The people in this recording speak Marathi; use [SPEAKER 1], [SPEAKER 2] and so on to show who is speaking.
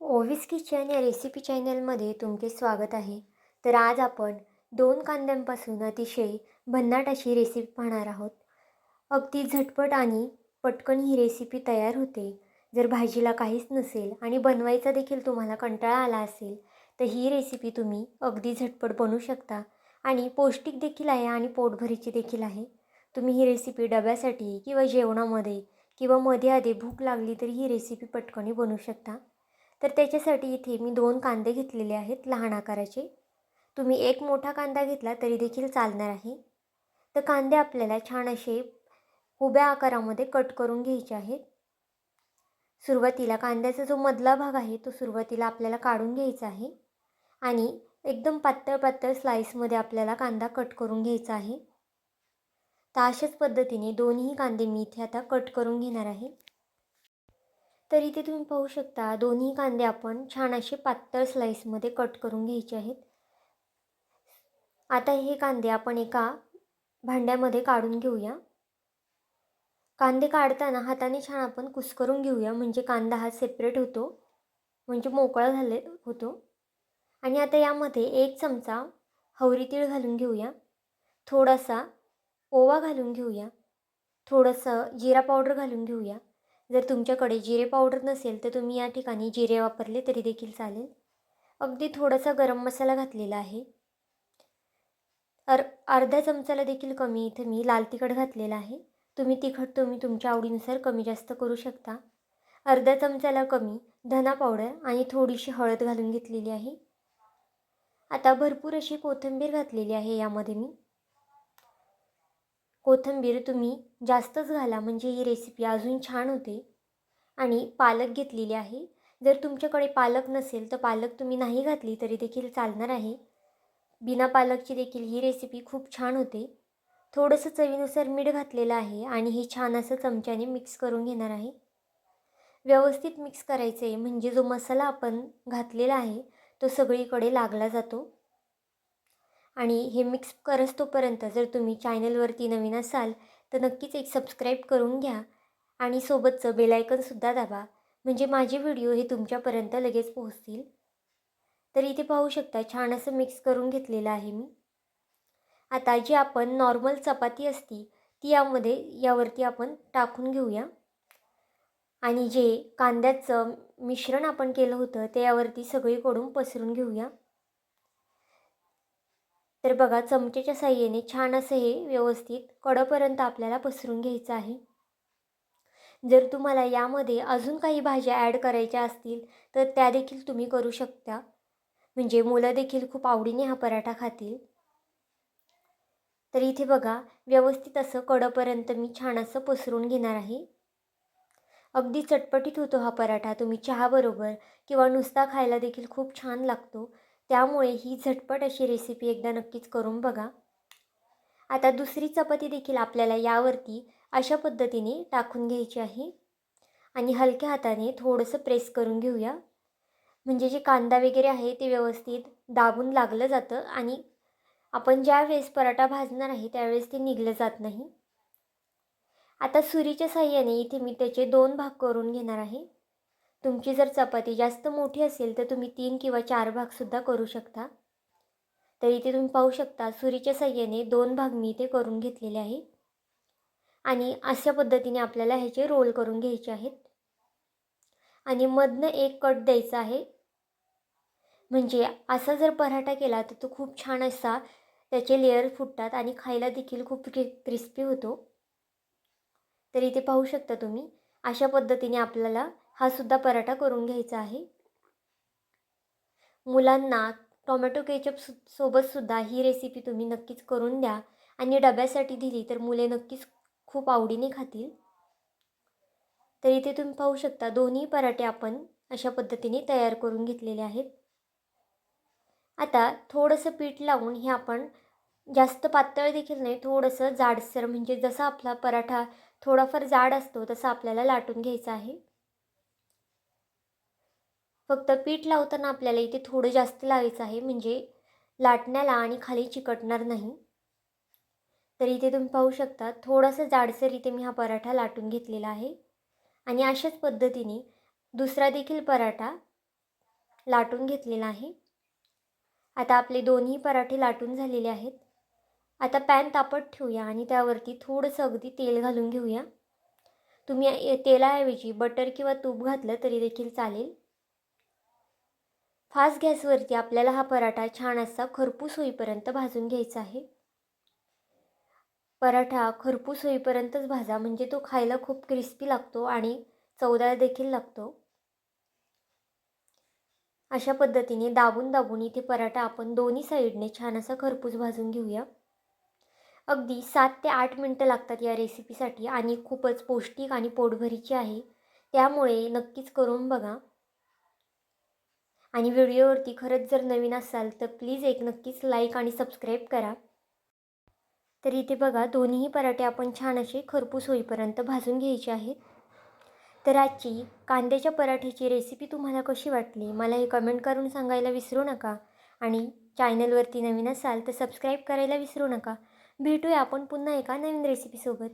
[SPEAKER 1] ओवीस किचन या रेसिपी चॅनलमध्ये तुमचे स्वागत आहे. तर आज आपण दोन कांद्यांपासून अतिशय भन्नाट अशी रेसिपी पाहणार आहोत. अगदी झटपट आणि पटकन ही रेसिपी तयार होते. जर भाजीला काहीच नसेल आणि बनवायचा देखील तुम्हाला कंटाळा आला असेल तर ही रेसिपी तुम्ही अगदी झटपट बनवू शकता आणि पौष्टिक देखील आहे आणि पोटभरीची देखील आहे. तुम्ही ही रेसिपी डब्यासाठी किंवा जेवणामध्ये किंवा मध्ये आधी भूक लागली तरी ही रेसिपी पटकनी बनवू शकता. तर त्याच्यासाठी इथे मी दोन कांदे घेतलेले आहेत लहान आकाराचे. तुम्ही एक मोठा कांदा घेतला तरी देखील चालणार आहे. तर कांदे आपल्याला छान असे उभ्या आकारामध्ये कट करून घ्यायचे आहेत. सुरुवातीला कांद्याचा जो मधला भाग आहे तो सुरुवातीला आपल्याला काढून घ्यायचा आहे. आणि एकदम पातळ पातळ स्लाईसमध्ये आपल्याला कांदा कट करून घ्यायचा आहे. तर अशाच पद्धतीने दोन्ही कांदे मी इथे आता कट करून घेणार आहे. तर इथे तुम्ही पाहू शकता दोन्ही कांदे आपण छान असे पातळ स्लाईसमध्ये कट करून घ्यायचे आहेत. आता हे कांदे आपण एका भांड्यामध्ये काढून घेऊया. कांदे काढताना हाताने छान आपण कुस्करून घेऊया म्हणजे कांदा हा सेपरेट होतो म्हणजे मोकळा झाले होतो. आणि आता यामध्ये एक चमचा हवरी तीळ घालून घेऊया. थोडासा ओवा घालून घेऊया. थोडंसं जिरा पावडर घालून घेऊया. जर तुमच्याकडे जिरे पावडर नसेल तर तुम्ही या ठिकाणी जिरे वापरले तरी देखील चालेल. अगदी थोडासा गरम मसाला घातलेला आहे. अर अर्ध्या चमचाला देखील कमी इथे मी लाल तिखट घातलेला आहे. तुम्ही तिखट तुम्ही तुमच्या आवडीनुसार कमी जास्त करू शकता. अर्ध्या चमचाला कमी धना पावडर आणि थोडीशी हळद घालून घेतलेली आहे. आता भरपूर अशी कोथिंबीर घातलेली आहे यामध्ये मी. कोथिंबीर तुम्ही जास्तच घाला म्हणजे ही रेसिपी अजून छान होते. आणि पालक घेतलेली आहे. जर तुमच्याकडे पालक नसेल तर पालक तुम्ही नाही घातली तरी देखील चालणार आहे. बिना पालकची देखील ही रेसिपी खूप छान होते. थोडंसं चवीनुसार मीठ घातलेलं आहे आणि हे छान असं चमच्याने मिक्स करून घेणार आहे. व्यवस्थित मिक्स करायचं आहे म्हणजे जो मसाला आपण घातलेला आहे तो सगळीकडे लागला जातो. आणि हे मिक्स करत तोपर्यंत जर तुम्ही चॅनलवरती नवीन असाल तर नक्कीच एक सबस्क्राईब करून घ्या आणि सोबतचं बेलायकनसुद्धा दाबा. म्हणजे माझे व्हिडिओ हे तुमच्यापर्यंत लगेच पोहोचतील. तर इथे पाहू शकता छान असं मिक्स करून घेतलेलं आहे मी. आता जी आपण नॉर्मल चपाती असती ती यामध्ये यावरती आपण टाकून घेऊया. आणि जे कांद्याचं मिश्रण आपण केलं होतं ते यावरती सगळीकडून पसरून घेऊया. तर बघा चमचेच्या साह्याने छान असं हे व्यवस्थित कडपर्यंत आपल्याला पसरून घ्यायचं आहे. जर तुम्हाला यामध्ये अजून काही भाज्या ॲड करायच्या असतील तर त्या देखील तुम्ही करू शकता. म्हणजे मुलं देखील खूप आवडीने हा पराठा खातील. तर इथे बघा व्यवस्थित असं कडपर्यंत मी छान असं पसरून घेणार आहे. अगदी चटपटीत होतो हा पराठा तुम्ही चहाबरोबर किंवा नुसता खायला देखील खूप छान लागतो. त्यामुळे ही झटपट अशी रेसिपी एकदा नक्कीच करून बघा. आता दुसरी चपाती देखील आपल्याला यावरती अशा पद्धतीने टाकून घ्यायची आहे. आणि हलक्या हाताने थोडंसं प्रेस करून घेऊया. म्हणजे जे कांदा वगैरे आहे ते व्यवस्थित दाबून लागलं जातं आणि आपण ज्या वेळेस पराठा भाजणार आहे त्यावेळेस ते निघलं जात नाही. आता सुरीच्या साह्याने इथे मी त्याचे दोन भाग करून घेणार आहे. तुमची जर चपाती जास्त मोठी असेल तर तुम्ही तीन किंवा चार भागसुद्धा करू शकता. तर इथे तुम्ही पाहू शकता सुरीच्या साह्याने दोन भाग मी इथे करून घेतलेले आहे. आणि अशा पद्धतीने आपल्याला ह्याचे रोल करून घ्यायचे आहेत. आणि मधनं एक कट द्यायचा आहे. म्हणजे असा जर पराठा केला तर तो खूप छान असा त्याचे लेअर फुटतात आणि खायला देखील खूप क्रिस्पी होतो. तर इथे पाहू शकता तुम्ही अशा पद्धतीने आपल्याला हा सुद्धा पराठा करून घ्यायचा आहे. मुलांना टोमॅटो केचप सु सोबतसुद्धा ही रेसिपी तुम्ही नक्कीच करून द्या आणि डब्यासाठी दिली तर मुले नक्कीच खूप आवडीने खातील. तर इथे तुम्ही पाहू शकता दोन्ही पराठे आपण अशा पद्धतीने तयार करून घेतलेले आहेत. आता थोडंसं पीठ लावून हे आपण जास्त पातळ देखील नाही थोडंसं जाडसर म्हणजे जसा आपला पराठा थोडाफार जाड असतो तसा आपल्याला लाटून घ्यायचा आहे. फक्त पीठ लावताना आपल्याला इथे थोडं जास्त लावायचं आहे म्हणजे लाटण्याला आणि खाली चिकटणार नाही. तर इथे तुम्ही पाहू शकता थोडंसं जाडसर इथे मी हा पराठा लाटून घेतलेला आहे. आणि अशाच पद्धतीने दुसरा देखील पराठा लाटून घेतलेला आहे. आता आपले दोन्ही पराठे लाटून झालेले आहेत. आता पॅन तापत ठेवूया आणि त्यावरती थोडंसं अगदी तेल घालून घेऊया. तुम्ही तेलाऐवजी बटर किंवा तूप घातलं तरी देखील चालेल. फास्ट गॅसवरती आपल्याला हा पराठा छान असा खरपूस होईपर्यंत भाजून घ्यायचा आहे. पराठा खरपूस होईपर्यंतच भाजा म्हणजे तो खायला खूप क्रिस्पी लागतो आणि चवदार देखील लागतो. अशा पद्धतीने दाबून दाबून इथे पराठा आपण दोन्ही साईडने छान असा खरपूस भाजून घेऊया. अगदी सात ते आठ मिनटं लागतात या रेसिपीसाठी आणि खूपच पौष्टिक आणि पोटभरीची आहे. त्यामुळे नक्कीच करून बघा. आणि व्हिडिओवरती खरंच जर नवीन असाल तर प्लीज एक नक्कीच लाईक आणि सबस्क्राईब करा. तर इथे बघा दोन्हीही पराठे आपण छान असे खरपूस होईपर्यंत भाजून घ्यायचे आहेत. तर आजची कांद्याच्या पराठ्याची रेसिपी तुम्हाला कशी वाटली मला हे कमेंट करून सांगायला विसरू नका. आणि चॅनलवरती नवीन असाल तर सबस्क्राईब करायला विसरू नका. भेटूया आपण पुन्हा एका नवीन रेसिपीसोबत